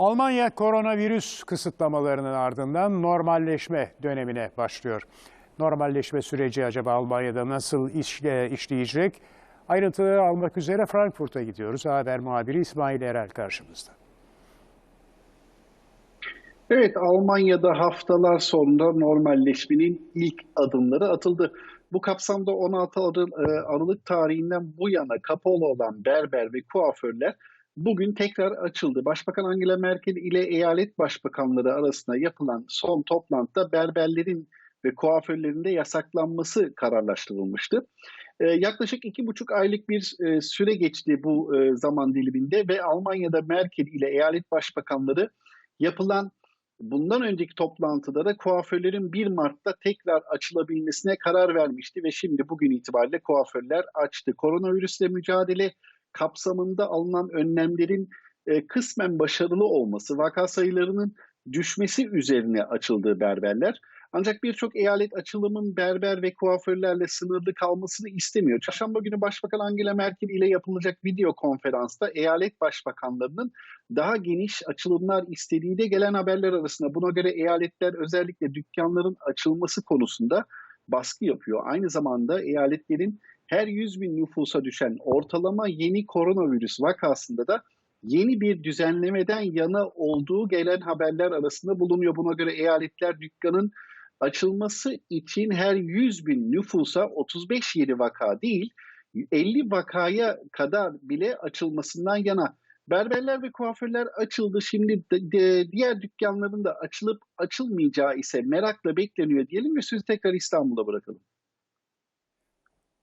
Almanya koronavirüs kısıtlamalarının ardından normalleşme dönemine başlıyor. Normalleşme süreci acaba Almanya'da nasıl işle, işleyecek? Ayrıntıları almak üzere Frankfurt'a gidiyoruz. Haber muhabiri İsmail Erel karşımızda. Evet, Almanya'da haftalar sonra normalleşmenin ilk adımları atıldı. Bu kapsamda 16 Arı- e, Aralık tarihinden bu yana kapalı olan berber ve kuaförler bugün tekrar açıldı. Başbakan Angela Merkel ile eyalet başbakanları arasında yapılan son toplantıda berberlerin ve kuaförlerin de yasaklanması kararlaştırılmıştı. E, yaklaşık iki buçuk aylık bir e, süre geçti bu e, zaman diliminde ve Almanya'da Merkel ile eyalet başbakanları yapılan bundan önceki toplantıda da kuaförlerin 1 Mart'ta tekrar açılabilmesine karar vermişti ve şimdi bugün itibariyle kuaförler açtı. Koronavirüsle mücadele kapsamında alınan önlemlerin e, kısmen başarılı olması, vaka sayılarının düşmesi üzerine açıldığı berberler. Ancak birçok eyalet açılımın berber ve kuaförlerle sınırlı kalmasını istemiyor. Çarşamba günü Başbakan Angela Merkel ile yapılacak video konferansta eyalet başbakanlarının daha geniş açılımlar istediği de gelen haberler arasında. Buna göre eyaletler özellikle dükkanların açılması konusunda baskı yapıyor. Aynı zamanda eyaletlerin her 100 bin nüfusa düşen ortalama yeni koronavirüs vakasında da yeni bir düzenlemeden yana olduğu gelen haberler arasında bulunuyor. Buna göre eyaletler dükkanın açılması için her 100 bin nüfusa 35 yeni vaka değil 50 vakaya kadar bile açılmasından yana. Berberler ve kuaförler açıldı. Şimdi de- de- diğer dükkanların da açılıp açılmayacağı ise merakla bekleniyor diyelim ve sözü tekrar İstanbul'a bırakalım.